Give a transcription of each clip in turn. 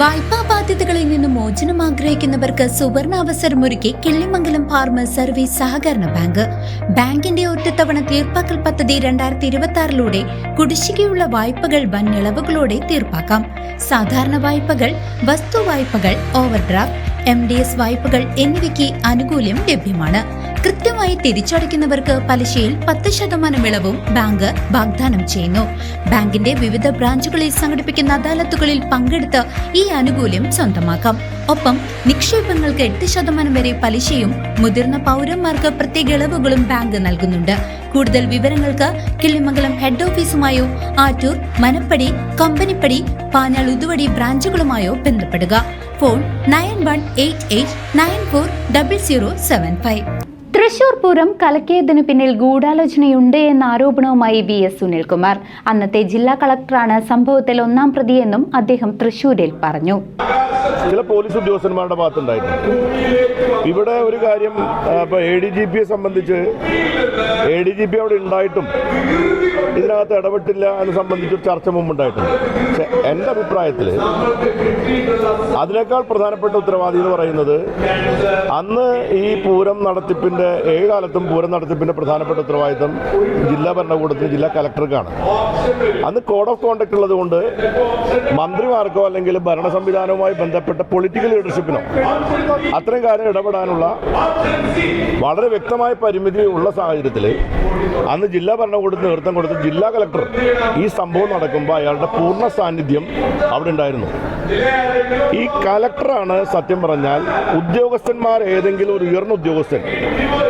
വായ്പാ ബാധ്യതകളിൽ നിന്ന് മോചനം ആഗ്രഹിക്കുന്നവർക്ക് സുവർണ അവസരമൊരുക്കി കിള്ളിമംഗലം ഫാർമേഴ്സ് സർവീസ് സഹകരണ ബാങ്ക്. ബാങ്കിന്റെ ഒറ്റത്തവണ തീർപ്പാക്കൽ പദ്ധതി രണ്ടായിരത്തി ഇരുപത്തി ആറിലൂടെ കുടിശ്ശികയുള്ള വായ്പകൾ വൻ ഇളവുകളോടെ തീർപ്പാക്കാം. സാധാരണ വായ്പകൾ വസ്തു വായ്പകൾ ഓവർഡ്രാഫ്റ്റ് എം ഡി എസ് വായ്പകൾ എന്നിവയ്ക്ക് ആനുകൂല്യം ലഭ്യമാണ്. കൃത്യമായി തിരിച്ചടയ്ക്കുന്നവർക്ക് പലിശയിൽ പത്ത് ശതമാനം ഇളവും ബാങ്ക് വാഗ്ദാനം ചെയ്യുന്നു. ബാങ്കിന്റെ വിവിധ ബ്രാഞ്ചുകളിൽ സംഘടിപ്പിക്കുന്ന അദാലത്തുകളിൽ പങ്കെടുത്ത് ഈ ആനുകൂല്യം സ്വന്തമാക്കാം. ഒപ്പം നിക്ഷേപങ്ങൾക്ക് എട്ട് ശതമാനം വരെ പലിശയും മുതിർന്ന പൗരന്മാർക്ക് പ്രത്യേക ഇളവുകളും ബാങ്ക് നൽകുന്നുണ്ട്. കൂടുതൽ വിവരങ്ങൾക്ക് കിള്ളിമംഗലം ഹെഡ് ഓഫീസുമായോ ആറ്റൂർ മനപ്പടി കമ്പനിപ്പടി പാഞ്ഞാൾ ഉതുവടി ബ്രാഞ്ചുകളുമായോ ബന്ധപ്പെടുക. Phone nine one eight eight nine four double zero seven five. Thrissur Pooram കലക്കിയതിനു പിന്നിൽ ഗൂഢാലോചനയുണ്ട് എന്ന ആരോപണവുമായി വി എസ് സുനിൽകുമാർ. അന്നത്തെ ജില്ലാ കളക്ടറാണ് സംഭവത്തിൽ ഒന്നാം പ്രതിയെന്നും അദ്ദേഹം തൃശൂരിൽ പറഞ്ഞു. ചില പോലീസ് ഉദ്യോഗസ്ഥന്മാരുടെ ഭാഗത്തുണ്ടായിട്ടുണ്ട്. ഇവിടെ ഒരു കാര്യം ഇപ്പോൾ എ ഡി ജി പിയെ സംബന്ധിച്ച് എ ഡി ജി പി അവിടെ ഉണ്ടായിട്ടും ഇതിനകത്ത് ഇടപെട്ടില്ല എന്ന് സംബന്ധിച്ച് ചർച്ച മുമ്പുണ്ടായിട്ടുണ്ട്. പക്ഷെ എന്റെ അഭിപ്രായത്തിൽ അതിനേക്കാൾ പ്രധാനപ്പെട്ട ഉത്തരവാദി എന്ന് പറയുന്നത് അന്ന് ഈ പൂരം നടത്തിപ്പിന്റെ ഏഴ് കാലത്തും പൂരം നടത്തിപ്പിന്റെ പ്രധാനപ്പെട്ട ഉത്തരവാദിത്തം ജില്ലാ ഭരണകൂടത്തിന് ജില്ലാ കലക്ടർക്കാണ്. അന്ന് കോഡ് ഓഫ് കോണ്ടക്ട് ഉള്ളത് കൊണ്ട് മന്ത്രിമാർക്കോ അല്ലെങ്കിൽ ഭരണ സംവിധാനവുമായി ബന്ധപ്പെട്ട പൊളിറ്റിക്കൽ ലീഡർഷിപ്പിനോ അത്രയും കാര്യം ഇടപെടാനുള്ള വളരെ വ്യക്തമായ പരിമിതി ഉള്ള സാഹചര്യത്തിൽ അന്ന് ജില്ലാ ഭരണകൂടത്തിന് നേതൃത്വം കൊടുത്ത ജില്ലാ കലക്ടർ ഈ സംഭവം നടക്കുമ്പോൾ അയാളുടെ പൂർണ സാന്നിധ്യം അവിടെ ഉണ്ടായിരുന്നു. ഈ കലക്ടറാണ് സത്യം പറഞ്ഞാൽ ഉദ്യോഗസ്ഥന്മാർ ഏതെങ്കിലും ഒരു ഉയർന്ന ഉദ്യോഗസ്ഥൻ.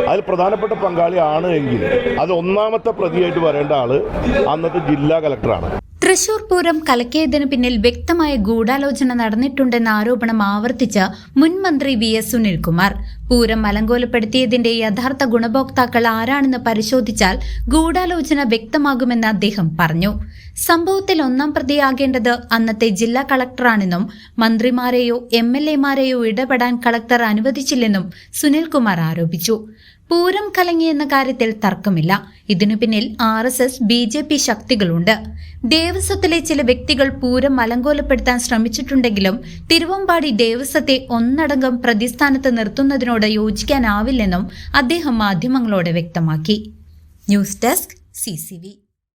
അതിൽ പ്രധാനപ്പെട്ട പങ്കാളി ആണ് എങ്കിൽ അത് ഒന്നാമത്തെ പ്രതിയായിട്ട് വരേണ്ട ആൾ അന്നത്തെ ജില്ലാ കലക്ടറാണ്. തൃശൂർ പൂരം കലക്കിയതിനു പിന്നിൽ വ്യക്തമായ ഗൂഢാലോചന നടന്നിട്ടുണ്ടെന്ന ആരോപണം ആവർത്തിച്ച മുൻ മന്ത്രി വി എസ് സുനിൽകുമാർ. പൂരം അലങ്കോലപ്പെടുത്തിയതിന്റെ യഥാർത്ഥ ഗുണഭോക്താക്കൾ ആരാണെന്ന് പരിശോധിച്ചാൽ ഗൂഢാലോചന വ്യക്തമാകുമെന്ന് അദ്ദേഹം പറഞ്ഞു. സംഭവത്തിൽ ഒന്നാം പ്രതിയാകേണ്ടത് അന്നത്തെ ജില്ലാ കളക്ടറാണെന്നും മന്ത്രിമാരെയോ എം എൽ എമാരെയോ ഇടപെടാൻ കളക്ടർ അനുവദിച്ചില്ലെന്നും സുനിൽകുമാർ ആരോപിച്ചു. പൂരം കലങ്ങിയെന്ന കാര്യത്തിൽ തർക്കമില്ല. ഇതിനു പിന്നിൽ R S S B J P ശക്തികളുണ്ട്. ദേവസ്വത്തിലെ ചില വ്യക്തികൾ പൂരം അലങ്കോലപ്പെടുത്താൻ ശ്രമിച്ചിട്ടുണ്ടെങ്കിലും തിരുവമ്പാടി ദേവസ്വത്തെ ഒന്നടങ്കം പ്രതിസ്ഥാനത്ത് നിർത്തുന്നതിനോട് യോജിക്കാനാവില്ലെന്നും അദ്ദേഹം മാധ്യമങ്ങളോട് വ്യക്തമാക്കി. News desk C